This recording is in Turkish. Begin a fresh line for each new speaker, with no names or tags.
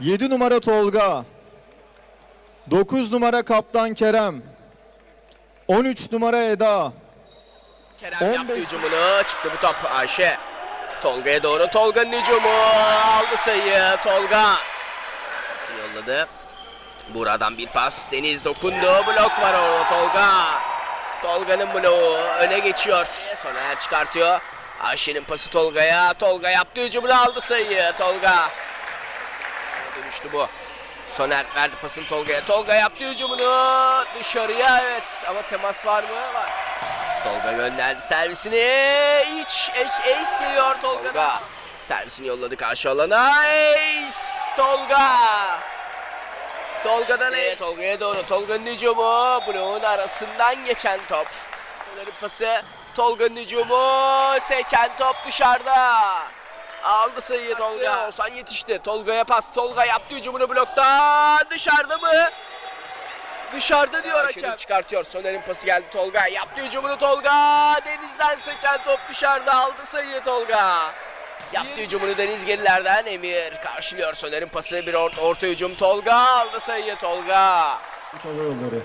7 numara Tolga. 9 numara Kaptan Kerem. 13 numara Eda.
Kerem yaptı
15
hücumunu. Çıktı bu top Ayşe. Tolga'ya doğru. Tolga'nın hücumu. Aldı sayıyı. Tolga. Yolladı. Buradan bir pas. Deniz dokundu. Blok var orada Tolga. Tolga'nın bloğu. Öne geçiyor. Soner çıkartıyor. Ayşe'nin pası Tolga'ya. Tolga yaptı hücumunu aldı sayıyı. Tolga. Dönüştü bu. Soner verdi pasını Tolga'ya. Tolga yaptı hücumunu. Dışarıya evet. Ama temas var mı? Var. Tolga gönderdi servisini. İç ace, ace geliyor Tolga. Servisini yolladı karşı alana. Ace Tolga. Tolga'dan ace. Tolga'ya doğru. Tolga'nın hücumu. Bloğun arasından geçen top. Soner'in pası. Tolga'nın hücumu. Seken top dışarıda. Aldı sayıyı Tolga. Oğuzhan yetişti. Tolga'ya pas. Tolga yaptı hücumunu blokta. Dışarıda mı? Dışarıda diyor hakem. çıkartıyor. Soner'in pası geldi Tolga. Yaptı hücumunu Tolga. Deniz'den seken top dışarıda aldı sayıyı Tolga. Yaptı hücumunu Deniz gerilerden Emir karşılıyor Soner'in pası bir orta, orta hücum Tolga aldı sayıyı Tolga.
Yolları.